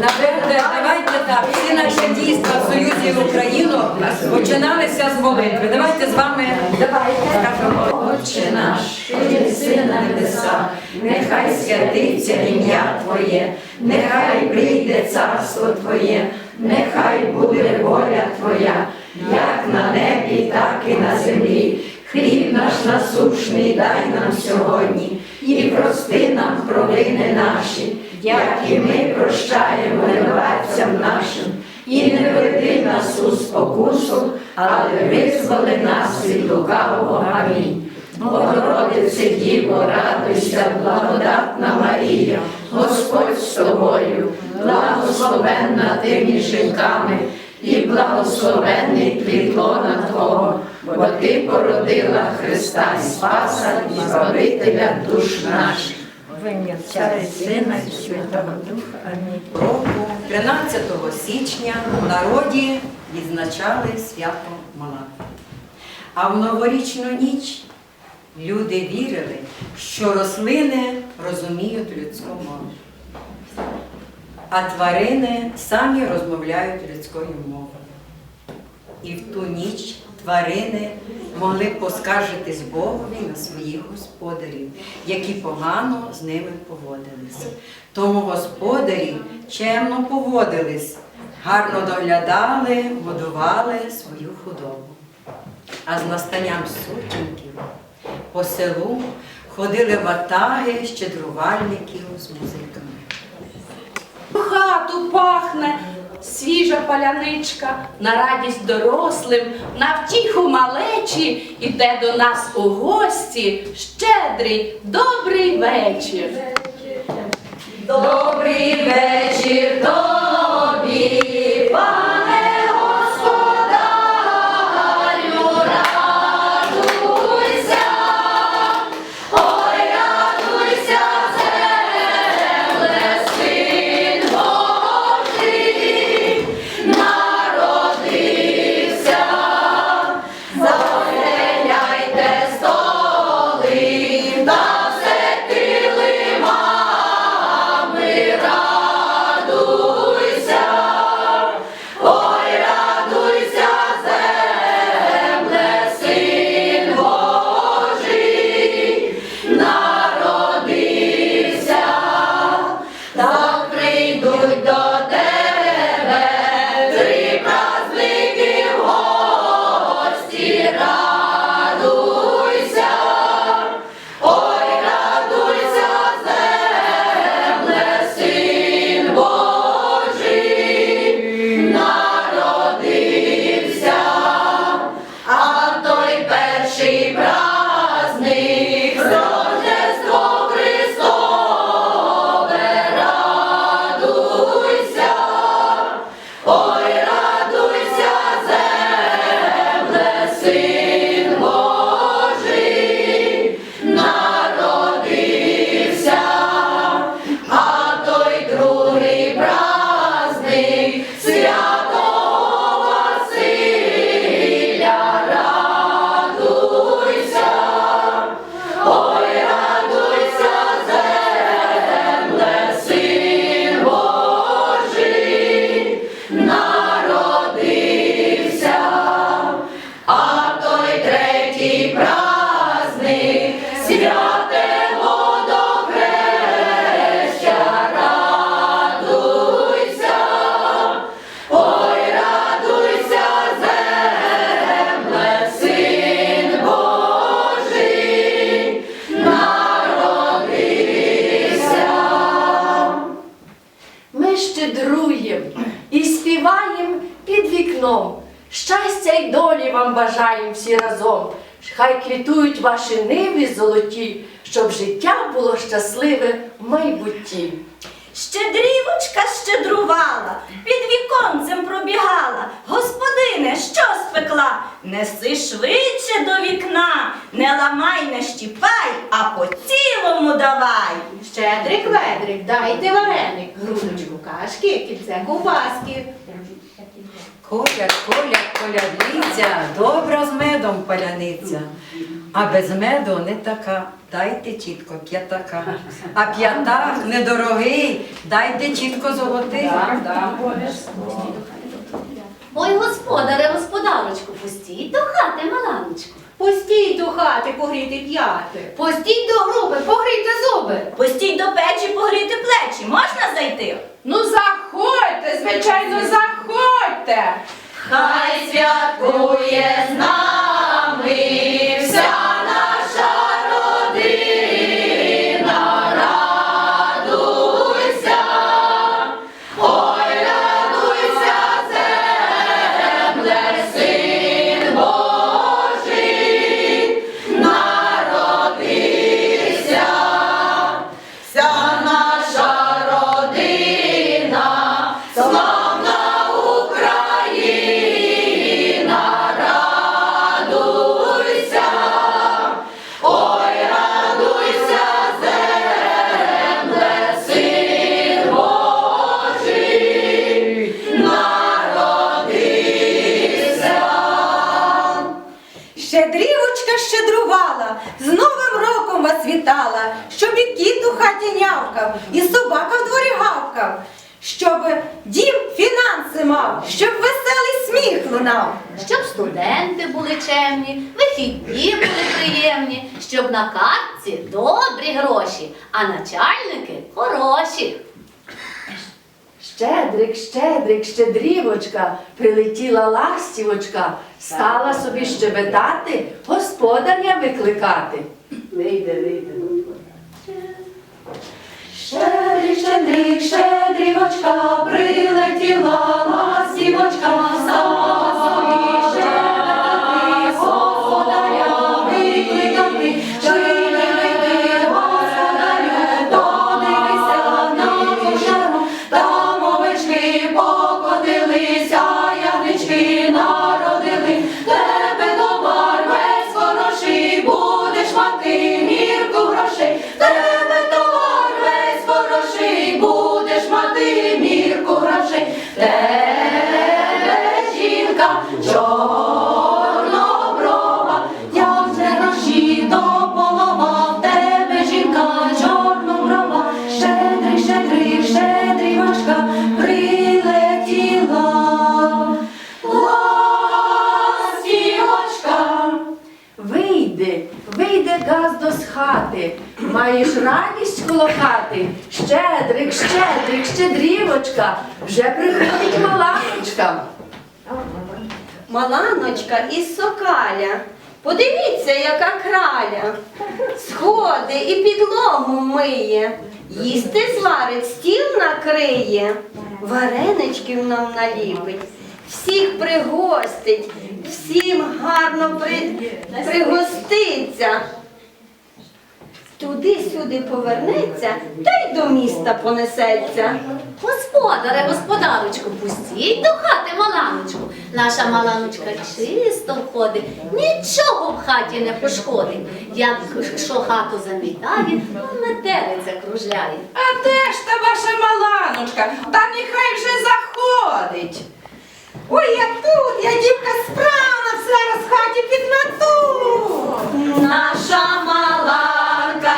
Напевне, давайте так, всі наші дійства в Союзі Україну починалися з молитви. Давайте з вами скажемо. Отче наш, що єси на небесах, нехай святиться ім'я Твоє, нехай прийде царство Твоє, нехай буде воля Твоя, як на небі, так і на землі. Хліб наш насушний дай нам сьогодні, і прости нам провини наші, як і ми прощаємо винуватцям нашим, і не веди нас у спокусу, але визволи нас від лукавого. Амінь. Богородице Діво, радуйся, благодатна Марія, Господь з тобою, благословенна ти між жінками, і благословенний плід лона Твого, бо ти породила Христа Спаса і Збавителя душ наших. Сина і Святого Духа. Амінь. року 13 січня в народі відзначали свято Малата. А в новорічну ніч люди вірили, що рослини розуміють людську мову, а тварини самі розмовляють людською мовою. І в ту ніч тварини могли поскаржитись Богові на своїх господарів, які погано з ними поводились. Тому господарі чемно поводились, гарно доглядали, годували свою худобу. А з настанням сутінків по селу ходили ватаги щедрувальників з музиками. Хату пахне свіжа паляничка, на радість дорослим, на втіху малечі, іде до нас у гості щедрий, добрий вечір. Добрий вечір тобі, Щастя й долі вам бажаєм всі разом. Хай квітують ваші ниви золоті, щоб життя було щасливе в майбутті. Щедрівочка щедрувала, під віконцем пробігала. Господине, що спекла? Неси швидше до вікна, не ламай, не щіпай, а по цілому давай. Щедрик ведрик, дайте вареник, грудочку кашки, кільце ковбаски. Коля, коля, колядниця, добра з медом паляниця. А без меду не така. Дайте чітко п'ятака. А п'ятак недорогий, дайте чітко золотий. Ой, господаре, господарочку, пустіть до хати, маланочку. Пустіть до хати погріти п'яти. Пустіть до груби, погрійте зуби. Пустіть до печі погріти Хай святкує з нами Щедрівочка щедрувала, з Новим роком вас вітала, щоб і кіт у хаті нявкав, і собака в дворі гавкав, щоб дім фінанси мав, щоб веселий сміх лунав. Щоб студенти були чемні, вихідні були приємні, щоб на картці добрі гроші, а начальники хороші. Щедрик, щедрик, щедрівочка, прилетіла ластівочка, стала собі щебетати, господаря викликати. Вийде, вийде. Щедрик, щедрик, щедрівочка, прилетіла ластівочка, стала собі щедрик, мірку тебе жінка чорноброва, як вже гроші до полова, в тебе жінка чорноброва, щедрий, щедрий, щедрівочка прилетіла. Ластівочка. Вийди, вийде газдо з хати, маєш радість коло хати. Щедрик, щедрик, щедрівочка, вже приходить маланочка. Маланочка із сокаля. Подивіться, яка краля. Сходи і підлогу миє. Їсти зварить, стіл накриє. Вареничків нам наліпить. Всіх пригостить, всім гарно при... пригоститься. Туди-сюди повернеться, та й до міста понесеться. Господаре, господарочку, пустіть до хати маланочку. Наша маланочка чисто ходить, нічого в хаті не пошкодить. Як що хату замітає, то метелиця кружляє. А де ж та ваша маланочка? Та нехай вже заходить. Ой, я тут, я дівка справна, все розхаті хаті підмету. Наша маланка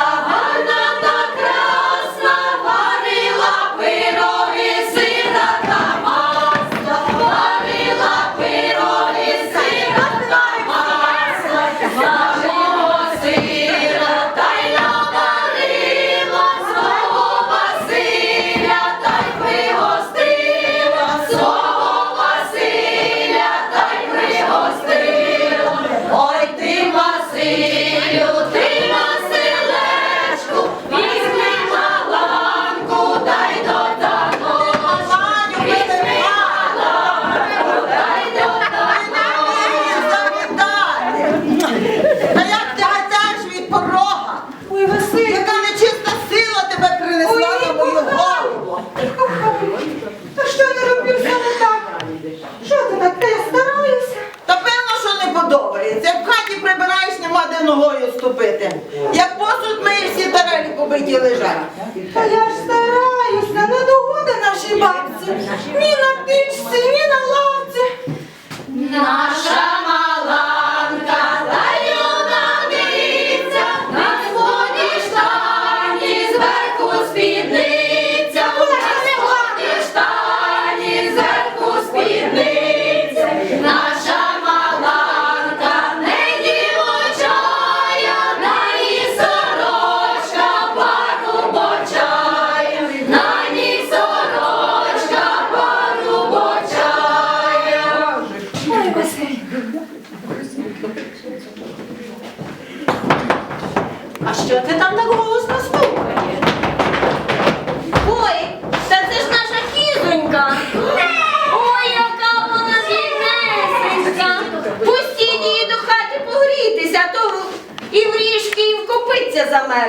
ступити. Як посуд миєш, всі тарелі побиті лежать. Та я ж стараюся, не догода нашій бабці.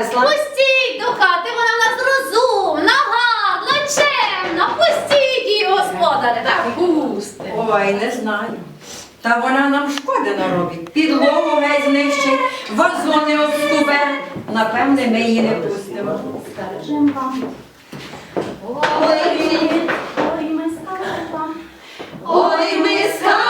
Замерзла. Пустіть до хати, вона в нас розумна, гарна, чемна. Пустіть її, господаре. Так, пусте. Ой, не знаю. Та вона нам шкоди наробить. Підлогу геть знищить, вазони обскубе. Напевне, ми її не пустимо. Ой, ми скажем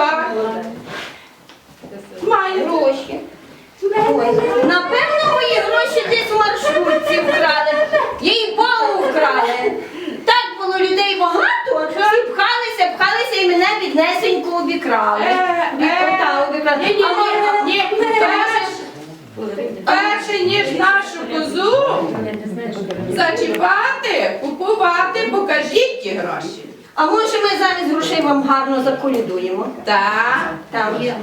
Так. Маю. Гроші. Напевно, мої гроші десь у маршрутці вкрали. Їй богу вкрали. Так було людей багато, всі пхалися, пхалися і мене біднесеньку обікрали. Е, е, обікрали. ні, ні, ні, ні, перше, ніж нашу козу зачіпати, купувати, покажіть ті гроші. А може ми замість грошей вам гарно заколідуємо? Так. Там. Рік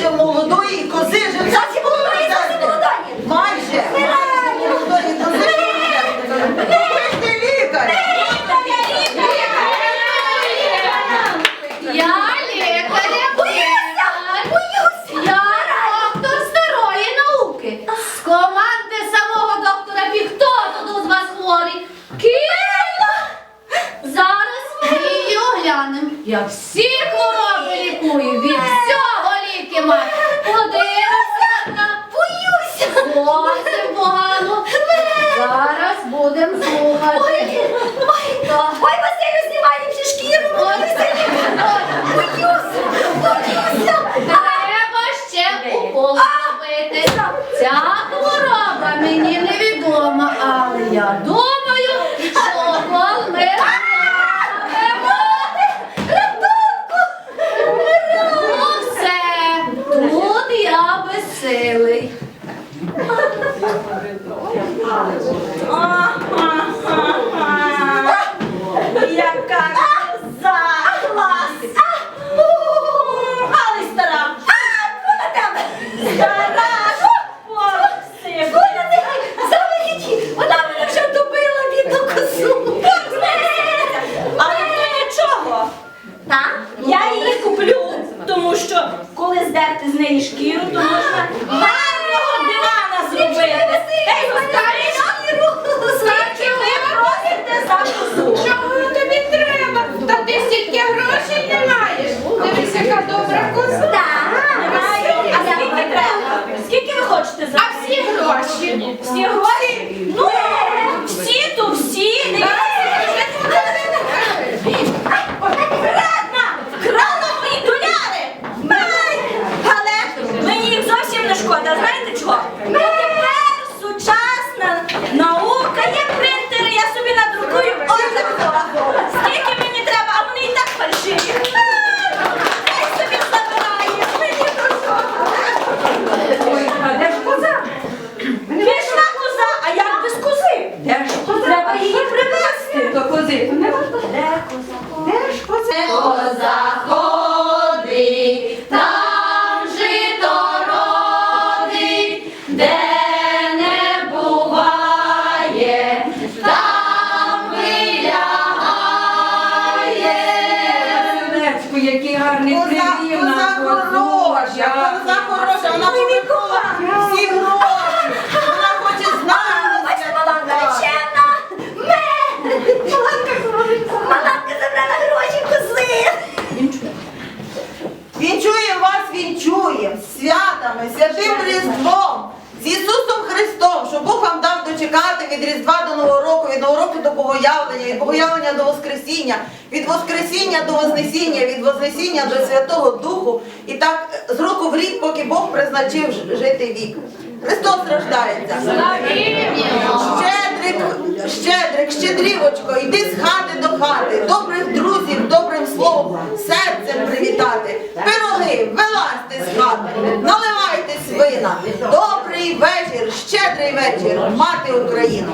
після молодої кози гарний хороша, нам Коза хороша, вона випила всі гроші. Вона хоче з нами. Бачите, Маланка речена. Ме! Маланка забрала гроші кози. Вінчуємо вас, вінчуємо. Святами, святим Різдвом чекати від Різдва до Нового року, від Нового року до Богоявлення, від Богоявлення до Воскресіння, від Воскресіння до Вознесіння, від Вознесіння до Святого Духу і так з року в рік, поки Бог призначив жити вік. Христос страждається. Щедрик, щедрик, щедрівочко, йди з хати до хати, добрих друзів, добрим словом, серцем привітати, пироги, вилазьте з хати, наливайтесь вина, добрий вечір щедрий вечір, мати Україну.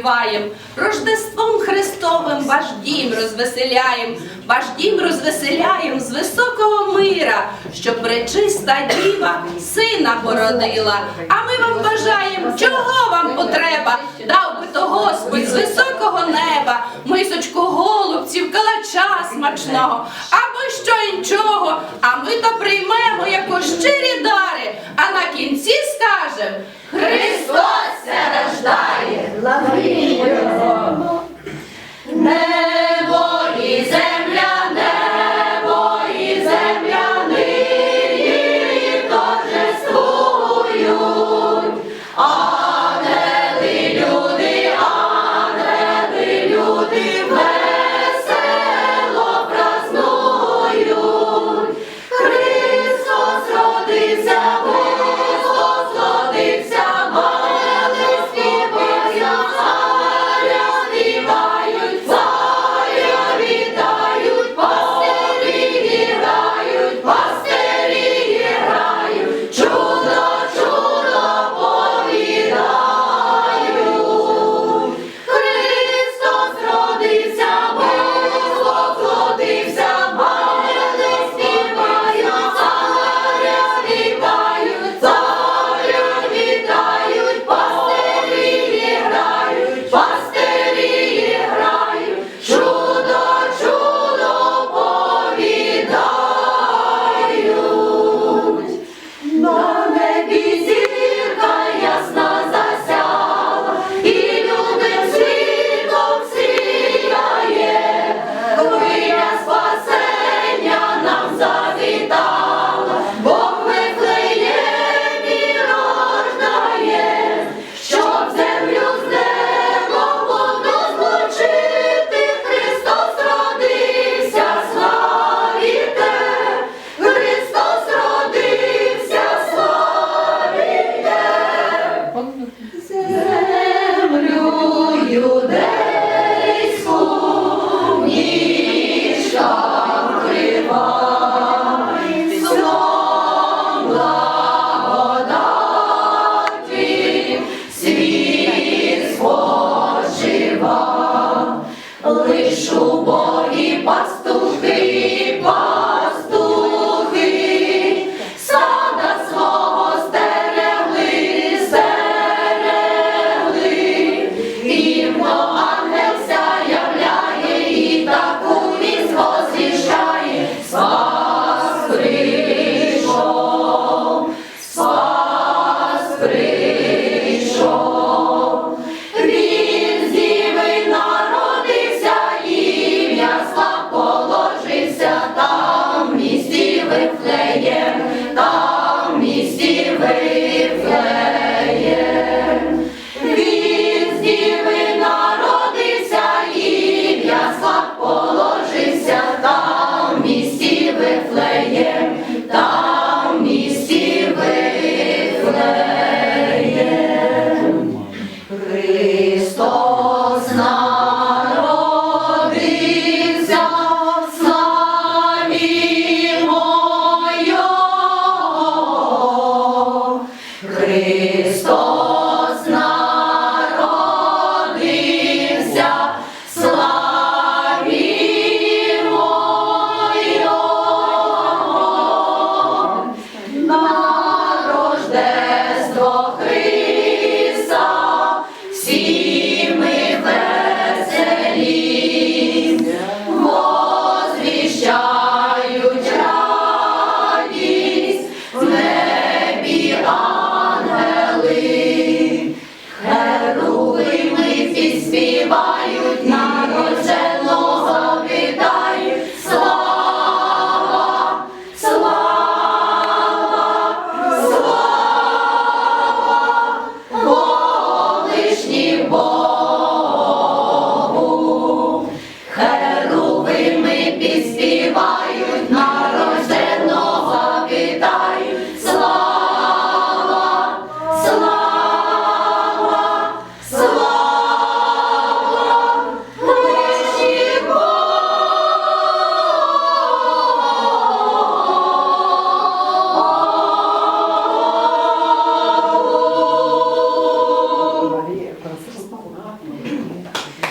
співаєм, Рождеством Христовим ваш дім розвеселяєм, ваш дім розвеселяєм з високого мира, щоб пречиста діва сина породила. А ми вам бажаємо, чого вам потреба, дав би то Господь з високого високого неба, мисочку голубців, калача смачного або що іншого. А ми то приймемо як щирі дари, а на кінці скажемо Христос се рождає, Його!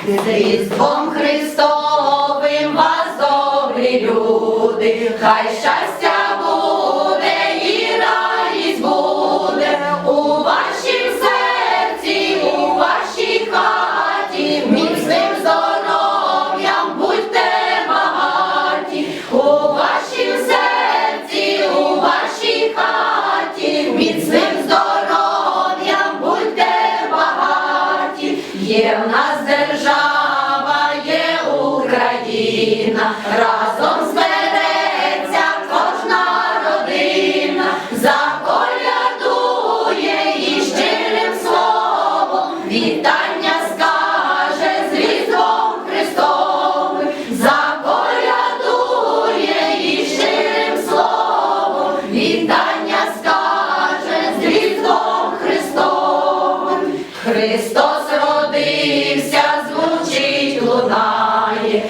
З Різдвом Христовим вас добрі люди, хай щастя. разом збереться кожна родина, заколядує і щирим словом, вітання скаже з різдвом Христовим, заколядує і щирим словом, вітання скаже з різдвом Христовим, Христос родився, звучить лунає.